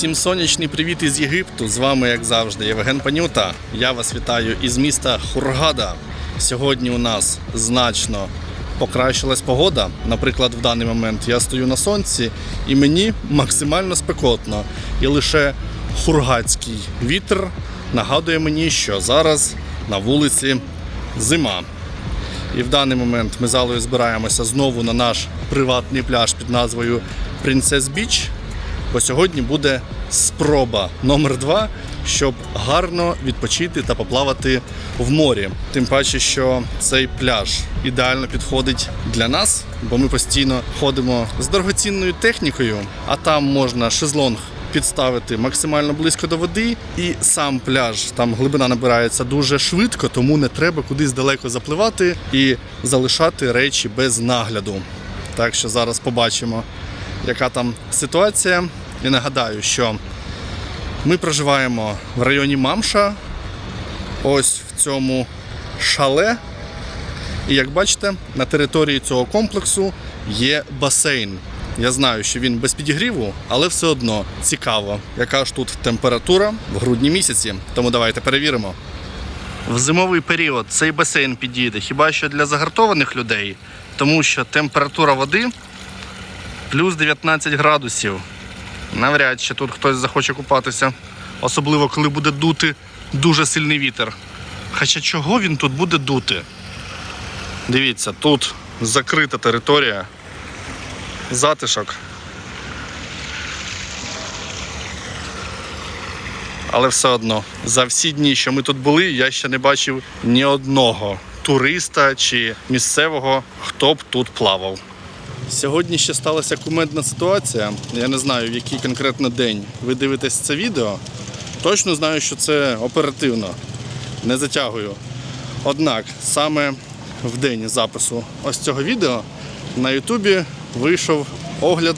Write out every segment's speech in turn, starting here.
Усім сонячний привіт із Єгипту. З вами, як завжди, Євген Панюта. Я вас вітаю із міста Хургада. Сьогодні у нас значно покращилась погода. Наприклад, в даний момент я стою на сонці і мені максимально спекотно. І лише хургадський вітер нагадує мені, що зараз на вулиці зима. І в даний момент ми залою збираємося знову на наш приватний пляж під назвою Princess Beach. Бо сьогодні буде спроба номер два, щоб гарно відпочити та поплавати в морі. Тим паче, що цей пляж ідеально підходить для нас, бо ми постійно ходимо з дорогоцінною технікою, а там можна шезлонг підставити максимально близько до води, і сам пляж там глибина набирається дуже швидко, тому не треба кудись далеко запливати і залишати речі без нагляду. Так що зараз побачимо, яка там ситуація. І нагадаю, що ми проживаємо в районі Мамша, ось в цьому шале. І як бачите, на території цього комплексу є басейн. Я знаю, що він без підігріву, але все одно цікаво, яка ж тут температура в грудні місяці. Тому давайте перевіримо. В зимовий період цей басейн підійде хіба що для загартованих людей, тому що температура води плюс 19 градусів. Навряд чи тут хтось захоче купатися, особливо коли буде дути дуже сильний вітер. Хоча чого він тут буде дути? Дивіться, тут закрита територія, затишок. Але все одно, за всі дні, що ми тут були, я ще не бачив ні одного туриста чи місцевого, хто б тут плавав. Сьогодні ще сталася кумедна ситуація. Я не знаю, в який конкретно день ви дивитесь це відео. Точно знаю, що це оперативно. Не затягую. Однак саме в день запису ось цього відео на Ютубі вийшов огляд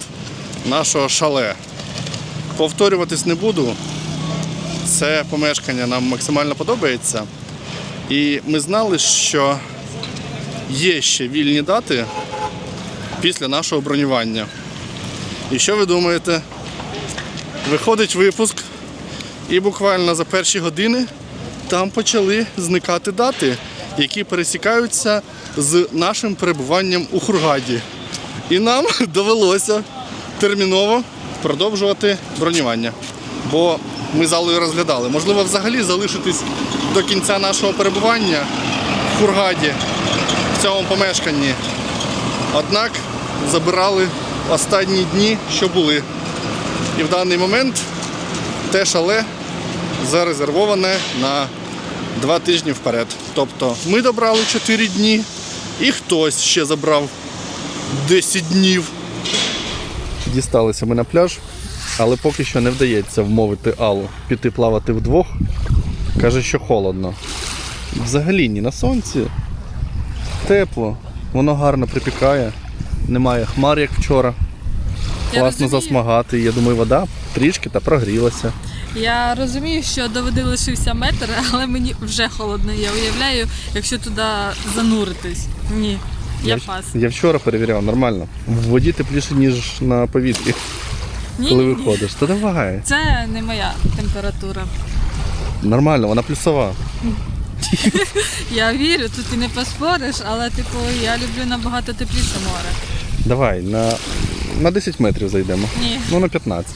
нашого шале. Повторюватись не буду. Це помешкання нам максимально подобається. І ми знали, що є ще вільні дати після нашого бронювання. І що ви думаєте? Виходить випуск, і буквально за перші години там почали зникати дати, які пересікаються з нашим перебуванням у Хургаді. І нам довелося терміново продовжувати бронювання. Бо ми залою розглядали. Можливо, взагалі залишитись до кінця нашого перебування в Хургаді, в цьому помешканні. Однак забирали останні дні, що були. І в даний момент те шале зарезервоване на два тижні вперед. Тобто ми добрали 4 дні і хтось ще забрав 10 днів. Дісталися ми на пляж, але поки що не вдається вмовити Аллу піти плавати вдвох. Каже, що холодно. Взагалі ні на сонці. Тепло, воно гарно припікає, немає хмар, як вчора. Я Класно розумію. засмагати. Я думаю, вода трішки та прогрілася. Я розумію, що до води лишився метр, але мені вже холодно. Я уявляю, якщо туди зануритись. Ні, я пас. я вчора перевіряв, нормально. В воді тепліше, ніж на повітрі, Ні, коли ні, виходиш. Та давай. Це не моя температура. Нормально, вона плюсова. Я вірю, тут і не поспориш, але типу я люблю набагато тепліше море. Давай, на, на 10 метрів зайдемо. Ні. Ну на 15.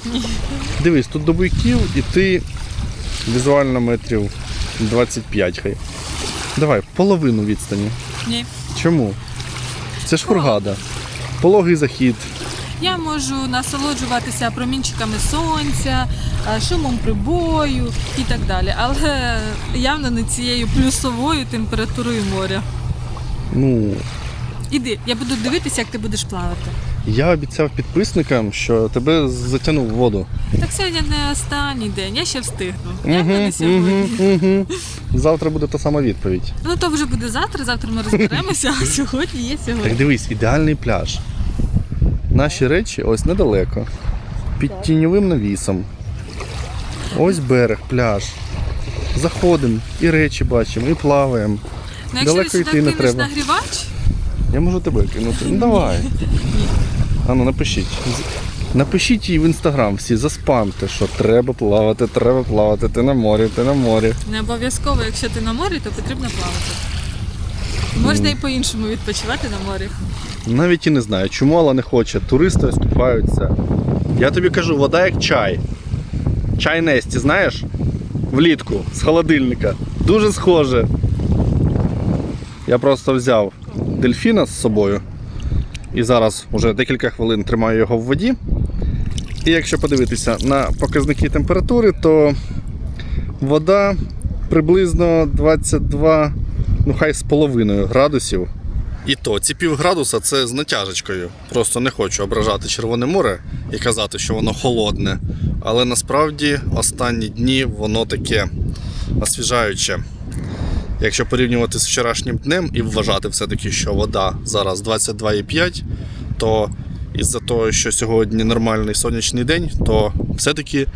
Дивись, тут до буйків і ти візуально метрів 25 хай. Давай, половину відстані. Ні. Чому? Це ж Хургада. Пологий захід. Я можу насолоджуватися промінчиками сонця, шумом прибою і так далі. Але явно не цією плюсовою температурою моря. Ну, Іди, я буду дивитися, як ти будеш плавати. я обіцяв підписникам, що тебе затягнув в воду. Так сьогодні не останній день, я ще встигну. Явно не сьогодні. угу. Завтра буде та сама відповідь. Ну то вже буде завтра, завтра ми розберемося, а сьогодні є Так сьогодні. дивись, ідеальний пляж. Наші речі ось недалеко. Під тіньовим навісом. Ось берег, пляж. Заходимо, і речі бачимо, і плаваємо. Ну якщо далеко ти йти не треба. нагрівач, Я можу тебе кинути. Ну давай. А ну напишіть. Напишіть їй в інстаграм всі, заспамте, що треба плавати, треба плавати, ти на морі, ти на морі. Не обов'язково, якщо ти на морі, то потрібно плавати. Можна і по-іншому відпочивати на морі. Навіть і не знаю, чому Алла не хоче. Туристи ось купаються. Я тобі кажу, вода як чай. Чай Несті, знаєш? Влітку, з холодильника. Дуже схоже. Я просто взяв дельфіна з собою. І зараз уже декілька хвилин тримаю його в воді. І якщо подивитися на показники температури, то вода приблизно 22, ну хай з половиною градусів. І то, ці півградуса це з натяжечкою. Просто не хочу ображати Червоне море і казати, що воно холодне. Але насправді останні дні воно таке освіжаюче. Якщо порівнювати з вчорашнім днем і вважати все-таки, що вода зараз 22,5, то із-за того, що сьогодні нормальний сонячний день, то все-таки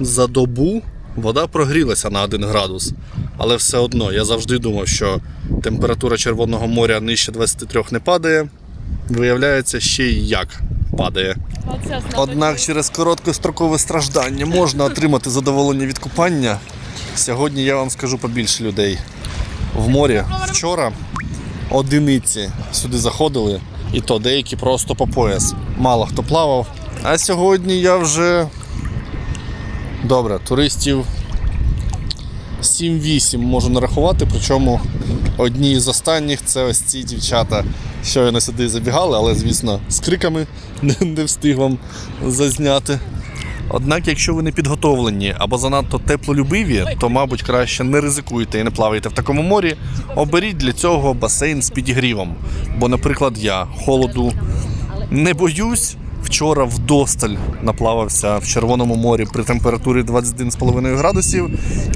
за добу вода прогрілася на 1 градус. Але все одно я завжди думав, що температура Червоного моря нижче 23 не падає. Виявляється, ще й як падає. Однак через короткострокове страждання можна отримати задоволення від купання. Сьогодні я вам скажу побільше людей. В морі вчора одиниці сюди заходили, і то деякі просто по пояс. Мало хто плавав. А сьогодні я вже добре, туристів 7-8 можу нарахувати, причому одні з останніх це ось ці дівчата. Щойно сюди забігали, але звісно з криками не, не встиг вам зазняти. Однак, якщо ви не підготовлені або занадто теплолюбиві, то, мабуть, краще не ризикуйте і не плавайте в такому морі. Оберіть для цього басейн з підігрівом. Бо, наприклад, я холоду не боюсь. Вчора вдосталь наплавався в Червоному морі при температурі 21,5 градусів.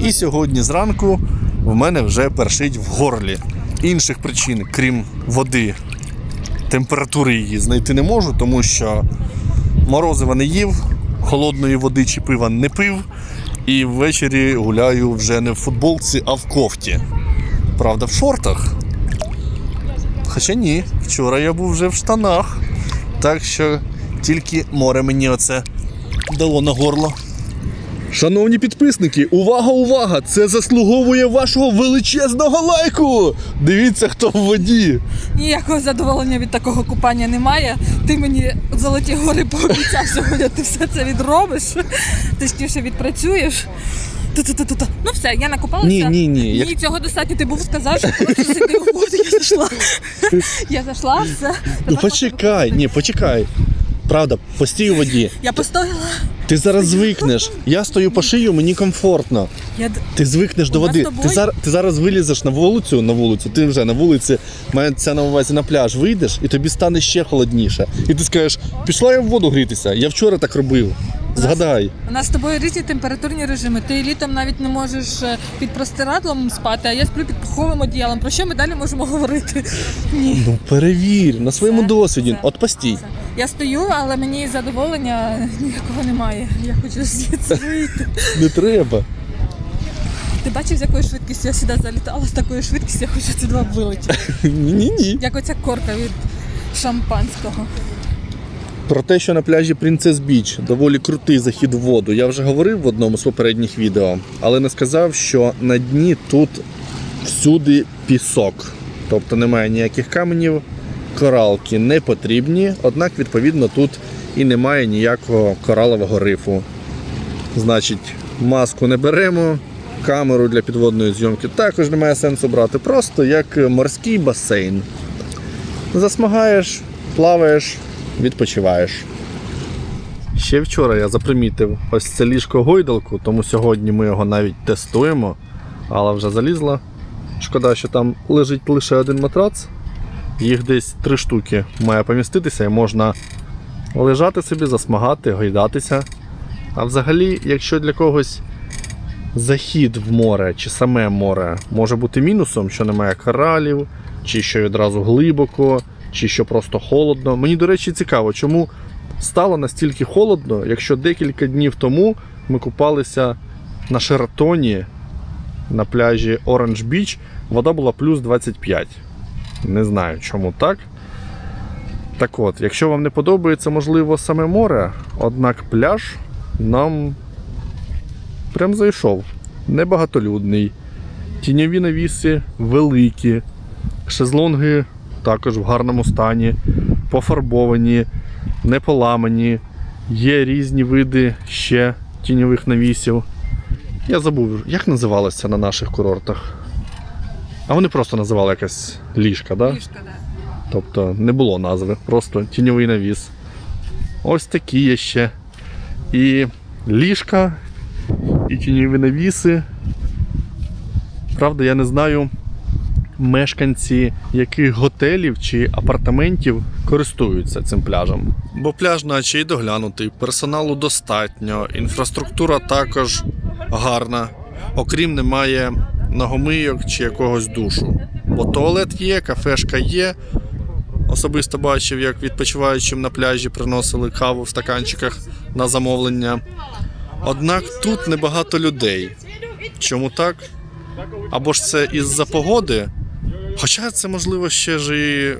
І сьогодні зранку в мене вже першить в горлі. Інших причин, крім води, температури її знайти не можу, тому що морозива не їв, холодної води чи пива не пив. І ввечері гуляю вже не в футболці, а в кофті. Правда, в шортах. Хоча ні, вчора я був вже в штанах. Так що тільки море мені оце дало на горло. Шановні підписники, увага, увага! Це заслуговує вашого величезного лайку! Дивіться, хто в воді. Ніякого задоволення від такого купання немає. Ти мені золоті гори пообіцяв сьогодні, ти все це відробиш, точніше відпрацюєш. Ту-ту-ту-ту-ту. Ну все, я накупалася. Ні, ні, ні. Як- цього достатньо. Ти був сказав, що просто сиди у воду, я зайшла. Я зайшла, все. Ну почекай, ні, почекай. Правда, постій у воді. Я постояла. Ти зараз звикнеш. Я стою по шию, мені комфортно. Я... Ти звикнеш до води. Ти, зар, ти зараз вилізеш на вулицю, на вулицю, ти вже на вулиці, мається на увазі на пляж, вийдеш і тобі стане ще холодніше. І ти скажеш, пішла я в воду грітися. Я вчора так робив. Згадай. У нас з тобою різні температурні режими. Ти літом навіть не можеш е, під простирадлом спати, а я сплю під пуховим одіялом. Про що ми далі можемо говорити? Ні. Ну перевір на своєму Це- досвіді. це- От постій. Це. Я стою, але мені задоволення ніякого немає. Я хочу звідси вийти. Не треба. Ти бачив, з якою швидкістю я сюди залітала, з такою швидкістю я хочу сюди вилетіти. Ні, ні. Як оця корка від шампанського. Про те, що на пляжі Принцес Біч доволі крутий захід в воду, я вже говорив в одному з попередніх відео, але не сказав, що на дні тут всюди пісок. Тобто немає ніяких каменів, коралки не потрібні, однак, відповідно, тут і немає ніякого коралового рифу. Значить, маску не беремо, камеру для підводної зйомки також немає сенсу брати, просто як морський басейн. Засмагаєш, плаваєш, відпочиваєш. Ще вчора я запримітив ось це ліжко гойдалку, тому сьогодні ми його навіть тестуємо. Але вже залізла. Шкода, що там лежить лише один матрац. Їх десь три штуки має поміститися і можна лежати собі, засмагати, гойдатися. А взагалі, якщо для когось захід в море чи саме море може бути мінусом, що немає коралів, чи що відразу глибоко, чи що просто холодно. Мені, до речі, цікаво, чому стало настільки холодно, якщо декілька днів тому ми купалися на Шератоні на пляжі Orange Beach, вода була плюс 25. Не знаю, чому так. Так от, якщо вам не подобається, можливо, саме море, однак пляж нам прям зайшов. Небагатолюдний. Тіньові навіси великі. Шезлонги також в гарному стані, пофарбовані, не поламані. Є різні види ще тіньових навісів. Я забув, як називалося на наших курортах. А вони просто називали якась ліжка, да? Ліжка, да. Тобто не було назви, просто тіньовий навіс. Ось такі є ще. І ліжка, і тіньові навіси. Правда, я не знаю, мешканці яких готелів чи апартаментів користуються цим пляжем. Бо пляж, наче й доглянутий, персоналу достатньо, інфраструктура також гарна. Окрім немає ногомийок чи якогось душу. Бо туалет є, кафешка є, Особисто бачив, як відпочиваючим на пляжі приносили каву в стаканчиках на замовлення. Однак тут небагато людей. Чому так? Або ж це із-за погоди? Хоча це, можливо, ще ж і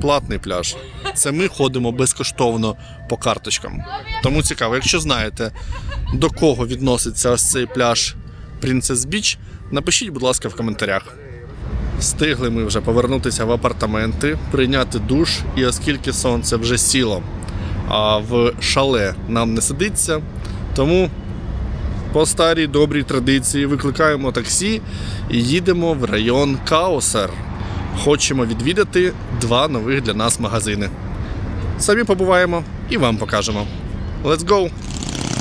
платний пляж. Це ми ходимо безкоштовно по карточкам. Тому цікаво, якщо знаєте, до кого відноситься ось цей пляж Princess Beach, напишіть, будь ласка, в коментарях. Встигли ми вже повернутися в апартаменти, прийняти душ, і оскільки сонце вже сіло, а в шале нам не сидиться, тому по старій добрій традиції викликаємо таксі і їдемо в район Каосер. Хочемо відвідати два нових для нас магазини. Самі побуваємо і вам покажемо. Let's go!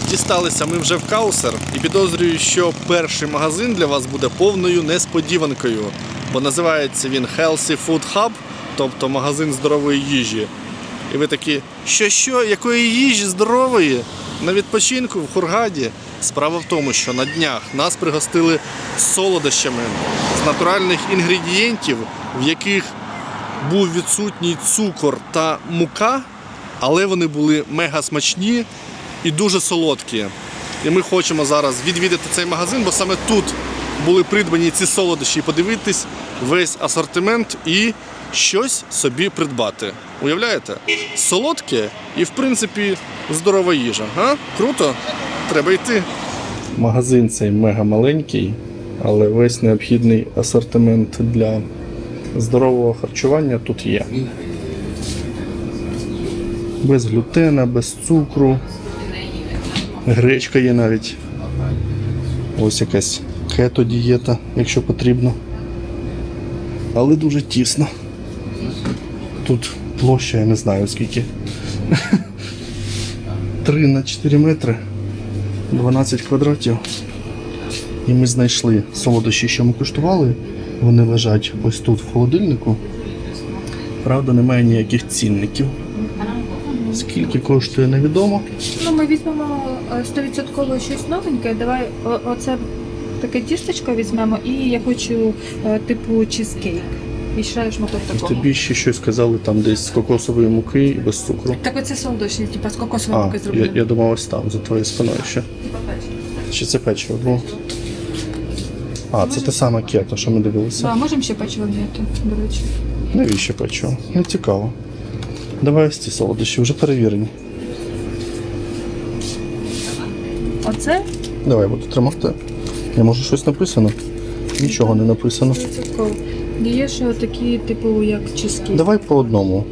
Дісталися ми вже в Каусер і підозрюю, що перший магазин для вас буде повною несподіванкою, бо називається він Healthy Food Hub, тобто магазин здорової їжі. І ви такі, що що, якої їжі здорової? На відпочинку в Хургаді. Справа в тому, що на днях нас пригостили солодощами з натуральних інгредієнтів, в яких був відсутній цукор та мука, але вони були мега смачні і дуже солодкі. І ми хочемо зараз відвідати цей магазин, бо саме тут були придбані ці солодощі подивитись весь асортимент і щось собі придбати. Уявляєте? Солодке і, в принципі, здорова їжа. А? Круто? Треба йти. Магазин цей мега маленький, але весь необхідний асортимент для здорового харчування тут є. Без глютена, без цукру. Гречка є навіть. Ось якась кето-дієта, якщо потрібно. Але дуже тісно. Тут площа, я не знаю скільки. 3 на 4 метри, 12 квадратів. І ми знайшли солодощі, що ми куштували. Вони лежать ось тут в холодильнику. Правда, немає ніяких цінників. Скільки коштує, невідомо. Ну, ми візьмемо е, 100% щось новеньке. Давай оце таке тістечко візьмемо і я хочу е, типу чизкейк. І ще шматок такого. Тобі ще щось казали там десь з кокосової муки і без цукру. Так оце солодощі, типу з кокосової А, муки я, я думав ось там, за твоєю спиною ще. Типа печиво. Чи це печиво було? А, це те саме кето, що ми дивилися. А можемо ще печиво взяти, до речі. Навіщо печиво? Не цікаво. Давай ось ці солодощі, вже перевірені. Оце Давай буду тримати. Я може щось написано? Нічого не написано. Є ще такі, типу, як чизкейк. Давай по одному.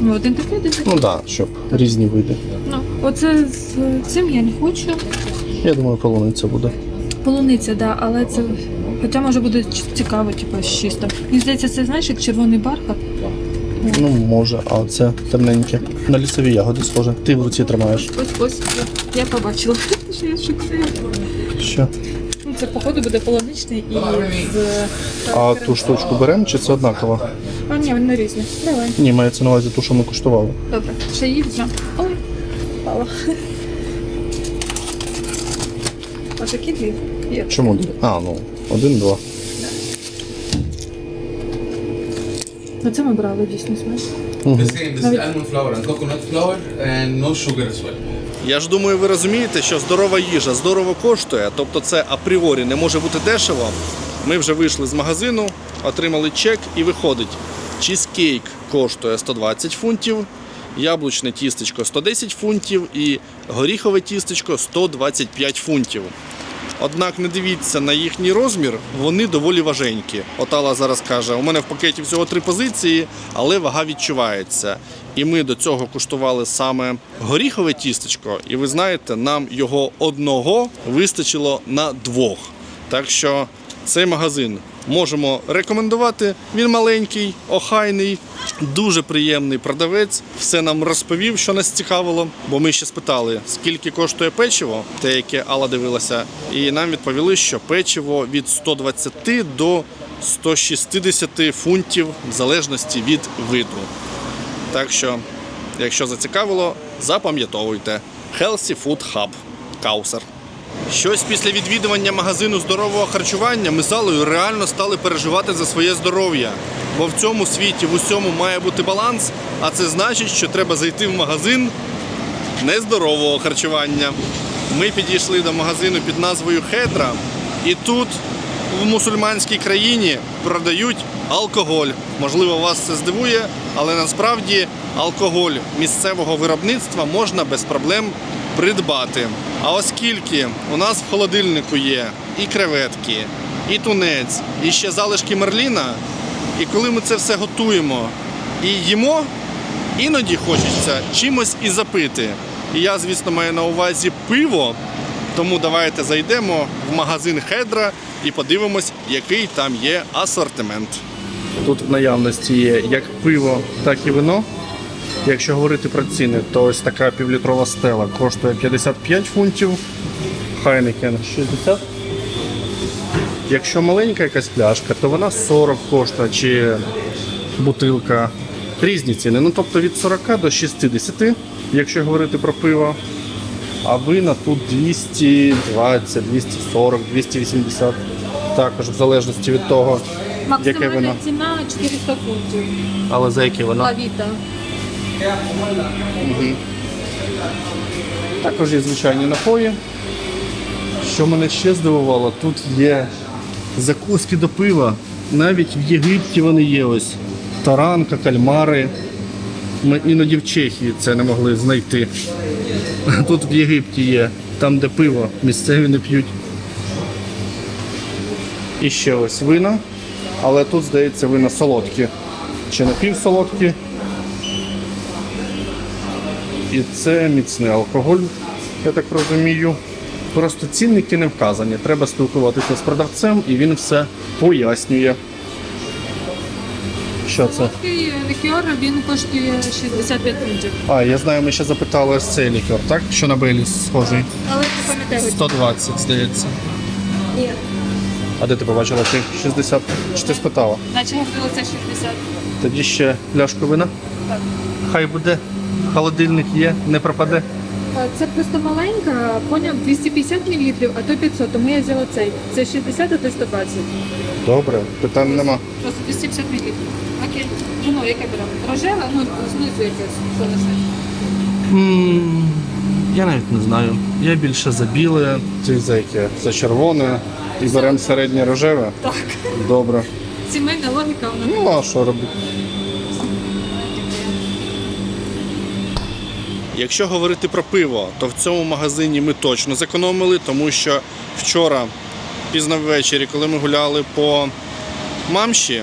Ну, один такий, один такий. Ну так, да, щоб різні види. Ну, оце з цим я не хочу. Я думаю, полуниця буде. Полуниця, да, але це. Хоча може буде цікаво, типу, з чистим. Мені здається, це знаєш, як червоний бархат. Ну, може, а це темненьке. На лісові ягоди схоже. Ти в руці тримаєш. Ось ось я, я побачила, що я шукаю. Що? Ну, це походу буде полуничний і з. А ту штучку беремо чи це однаково? А, ні, вони різні. Давай. Ні, мається на увазі ту, що ми куштували. Добре. Ще її візьмемо. Ой, впала. Отакі дві. Є. Чому дві? А, ну, один-два. Ну це ми брали дійсно смачно. This thing, this is almond flour and coconut flour and no sugar as well. Я ж думаю, ви розумієте, що здорова їжа здорово коштує, тобто це апріорі не може бути дешево. Ми вже вийшли з магазину, отримали чек і виходить. Чізкейк коштує 120 фунтів, яблучне тістечко 110 фунтів і горіхове тістечко 125 фунтів. Однак не дивіться на їхній розмір, вони доволі важенькі. Отала зараз каже: у мене в пакеті всього три позиції, але вага відчувається. І ми до цього куштували саме горіхове тістечко, і ви знаєте, нам його одного вистачило на двох. Так що цей магазин можемо рекомендувати. Він маленький, охайний, дуже приємний продавець. Все нам розповів, що нас цікавило. Бо ми ще спитали, скільки коштує печиво, те, яке Алла дивилася, і нам відповіли, що печиво від 120 до 160 фунтів в залежності від виду. Так що, якщо зацікавило, запам'ятовуйте. Healthy Food Hub Каусер. Щось після відвідування магазину здорового харчування ми з Аллою реально стали переживати за своє здоров'я. Бо в цьому світі в усьому має бути баланс, а це значить, що треба зайти в магазин нездорового харчування. Ми підійшли до магазину під назвою Хедра, і тут, в мусульманській країні, продають алкоголь. Можливо, вас це здивує, але насправді алкоголь місцевого виробництва можна без проблем придбати. А оскільки у нас в холодильнику є і креветки, і тунець, і ще залишки мерліна, і коли ми це все готуємо і їмо, іноді хочеться чимось і запити. І я, звісно, маю на увазі пиво. Тому давайте зайдемо в магазин Хедра і подивимось, який там є асортимент. Тут в наявності є як пиво, так і вино. Якщо говорити про ціни, то ось така півлітрова стела коштує 55 фунтів, Хайнекен 60. Якщо маленька якась пляшка, то вона 40 коштує, чи бутилка. Різні ціни. Ну тобто від 40 до 60, якщо говорити про пиво. А вина тут 220, 240, 280. Також в залежності від того, яке вино. Максимальна ціна 400 фунтів. Але за яке вино? Лавіта. Також є звичайні напої. Що мене ще здивувало, тут є закуски до пива. Навіть в Єгипті вони є ось. Таранка, кальмари. Ми іноді в Чехії це не могли знайти. Тут в Єгипті є, там, де пиво, місцеві не п'ють. І ще ось вина. Але тут, здається, вина солодкі. Чи напівсолодкі. І це міцний алкоголь, я так розумію. Просто цінники не вказані. Треба спілкуватися з продавцем і він все пояснює. Що це? Лікер, він коштує 65 фунтів. А, я знаю, ми ще запитали ось цей лікер, так? Що на Бейліс схожий? Але не пам'ятаю. 120, здається. Ні. А де ти побачила ти? 60? Чи ти спитала? Наче говорили, це 60. Тоді ще пляшку вина? Так. Хай буде. Холодильник є, не пропаде. Це просто маленька, поняв, 250 мл, а то 500, тому я взяла цей. Це 60, а то 120. Добре, питань нема. Просто 250 мл. Окей. Ну, яке беремо? Рожеве, ну, знизу якесь, що лише. М, Я навіть не знаю. Я більше за біле, ти за яке? За червоне. І беремо середнє рожеве. Так. Добре. Сімейна логіка, вона Ну, а що робити? Якщо говорити про пиво, то в цьому магазині ми точно зекономили, тому що вчора, пізно ввечері, коли ми гуляли по Мамші,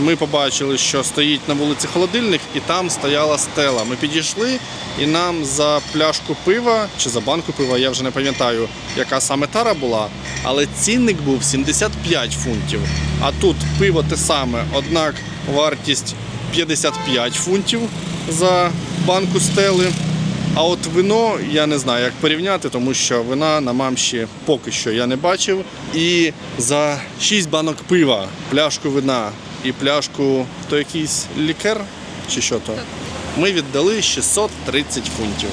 ми побачили, що стоїть на вулиці холодильник, і там стояла стела. Ми підійшли, і нам за пляшку пива чи за банку пива, я вже не пам'ятаю, яка саме тара була, але цінник був 75 фунтів. А тут пиво те саме, однак вартість 55 фунтів за банку стели. А от вино я не знаю, як порівняти, тому що вина на мамші поки що я не бачив. І за 6 банок пива, пляшку вина і пляшку то якийсь лікер чи що то, ми віддали 630 фунтів.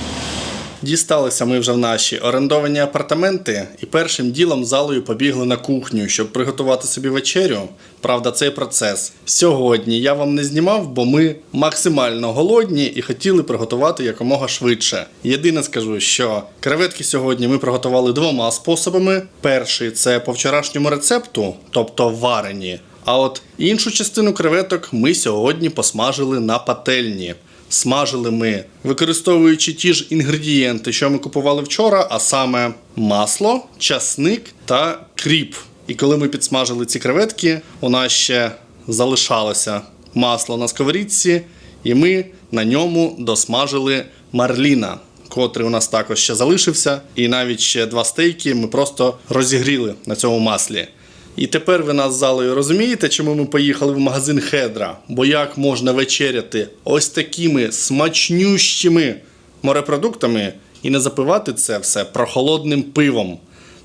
Дісталися ми вже в наші орендовані апартаменти і першим ділом залою побігли на кухню, щоб приготувати собі вечерю. Правда, цей процес сьогодні я вам не знімав, бо ми максимально голодні і хотіли приготувати якомога швидше. Єдине скажу, що креветки сьогодні ми приготували двома способами: перший це по вчорашньому рецепту, тобто варені. А от іншу частину креветок ми сьогодні посмажили на пательні. Смажили ми, використовуючи ті ж інгредієнти, що ми купували вчора, а саме масло, часник та кріп. І коли ми підсмажили ці креветки, у нас ще залишалося масло на сковорідці, і ми на ньому досмажили марліна, котрий у нас також ще залишився. І навіть ще два стейки ми просто розігріли на цьому маслі. І тепер ви нас з залою розумієте, чому ми поїхали в магазин Хедра? Бо як можна вечеряти ось такими смачнющими морепродуктами і не запивати це все прохолодним пивом.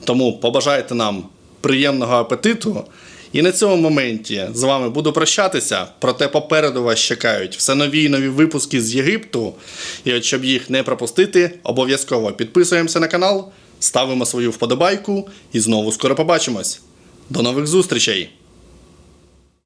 Тому побажайте нам приємного апетиту. І на цьому моменті з вами буду прощатися. Проте попереду вас чекають все нові і нові випуски з Єгипту. І от щоб їх не пропустити, обов'язково підписуємося на канал, ставимо свою вподобайку і знову скоро побачимось. До нових зустрічей!